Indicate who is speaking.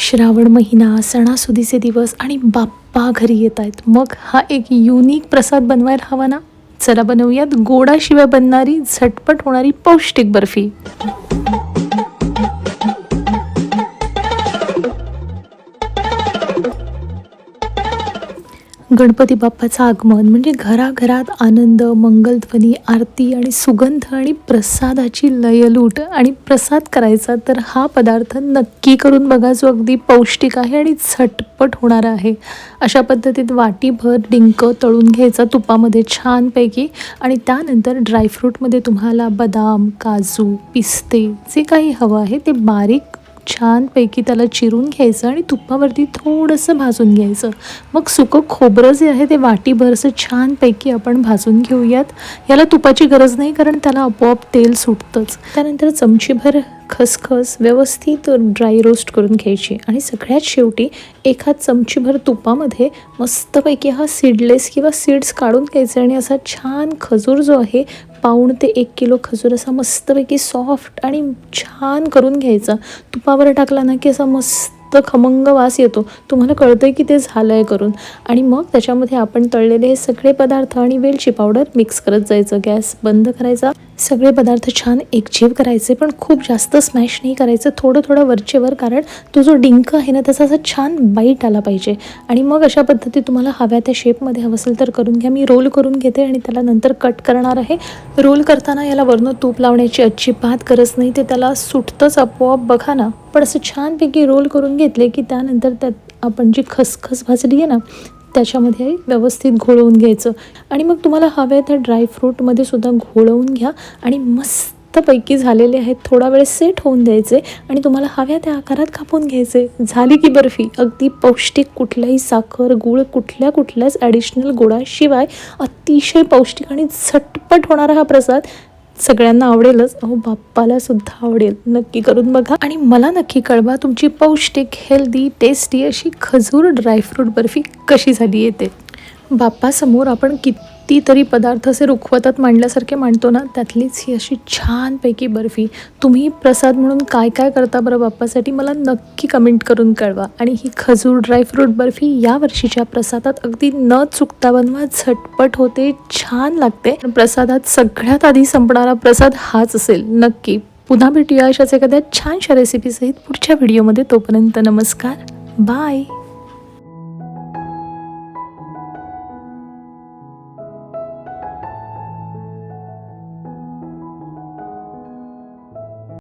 Speaker 1: श्रावण महिना सणासुदीचे दिवस आणि बाप्पा घरी येत आहेत. मग हा एक युनिक प्रसाद बनवायला हवा ना? चला बनवूयात गोडाशिवाय बनणारी झटपट होणारी पौष्टिक बर्फी. गणपती बाप्पाचं आगमन म्हणजे घराघरात आनंद मंगलध्वनी आरती आणि सुगंध आणि प्रसादाची लयलूट आणि प्रसाद करायचा तर हा पदार्थ नक्की करून बघा जो अगदी पौष्टिक आहे आणि झटपट होणार आहे. अशा पद्धतीत वाटीभर डिंक तळून घ्यायचा तुपामध्ये छानपैकी आणि त्यानंतर ड्रायफ्रूटमध्ये तुम्हाला बदाम काजू पिस्ते जे काही हवं आहे ते बारीक छानपैकी त्याला चिरून घ्यायचं आणि तुपावरती थोडंसं भाजून घ्यायचं. मग सुकं खोबरं जे आहे ते वाटीभरसं छानपैकी आपण भाजून घेऊयात. याला तुपाची गरज नाही कारण त्याला आपोआप तेल सुटतंच. त्यानंतर चमचीभर खसखस व्यवस्थित ड्राय रोस्ट करून घ्यायची आणि सगळ्यात शेवटी एका चमचीभर तुपामध्ये मस्तपैकी हा सीडलेस किंवा सीड्स काढून घ्यायचे आणि असा छान खजूर जो आहे पाऊण ते एक किलो खजूर असा मस्तपैकी सॉफ्ट आणि छान करून घ्यायचा. तुपावर टाकला ना की असा मस्त खमंग वास येतो. तुम्हाला कळतं आहे की ते झालं आहे करून. आणि मग त्याच्यामध्ये आपण तळलेले हे सगळे पदार्थ आणि वेलची पावडर मिक्स करत जायचं. गॅस बंद करायचा. सगळे पदार्थ छान एकजीव करायचे पण खूप जास्त स्मॅश नाही करायचं. थोडं थोडं वरचेवर कारण तो जो डिंक आहे ना त्याचा असा छान बाईट आला पाहिजे. आणि मग अशा पद्धती तुम्हाला हव्या त्या शेपमध्ये हवं असेल तर करून घ्या. मी रोल करून घेते आणि त्याला नंतर कट करणार आहे. रोल करताना याला वरनं तूप लावण्याची अजिबात गरज नाही. ते त्याला सुटतंच आपोआप. बघा ना पण असं छानपैकी रोल करून घेतले की त्यानंतर त्यात आपण जी खसखस भाजली आहे ना त्याच्यामध्ये व्यवस्थित घोळवून घ्यायचं. आणि मग तुम्हाला हव्या त्या ड्रायफ्रूटमध्ये सुद्धा घोळवून घ्या. आणि मस्तपैकी झालेले आहेत. थोडा वेळ सेट होऊन द्यायचे. आणि तुम्हाला हव्या त्या आकारात कापून घ्यायचे. झाली की बर्फी. अगदी पौष्टिक कुठल्याही साखर गुळ कुठल्या कुठल्याच ॲडिशनल गुळाशिवाय अतिशय पौष्टिक आणि झटपट होणारा हा प्रसाद सगळ्यांना आवडेलच. अहो बाप्पाला सुद्धा आवडेल. नक्की करून बघा. आणि मला नक्की कळवा तुमची पौष्टिक हेल्दी टेस्टी अशी खजूर ड्रायफ्रूट बर्फी कशी झाली येते? बाप्पासमोर आपण कितीतरी पदार्थ असे रुखवतात मांडल्यासारखे मांडतो ना त्यातलीच ही अशी छानपैकी बर्फी. तुम्ही प्रसाद म्हणून काय काय करता बरं बाप्पासाठी मला नक्की कमेंट करून कळवा. आणि ही खजूर ड्रायफ्रूट बर्फी या वर्षीच्या प्रसादात अगदी न चुकता बनवा झटपट होते छान लागते. प्रसादात सगळ्यात आधी संपणारा प्रसाद हाच असेल नक्की. पुन्हा भेटूया अशाच एखाद्या छानशा रेसिपीसहित पुढच्या व्हिडिओमध्ये तोपर्यंत नमस्कार. बाय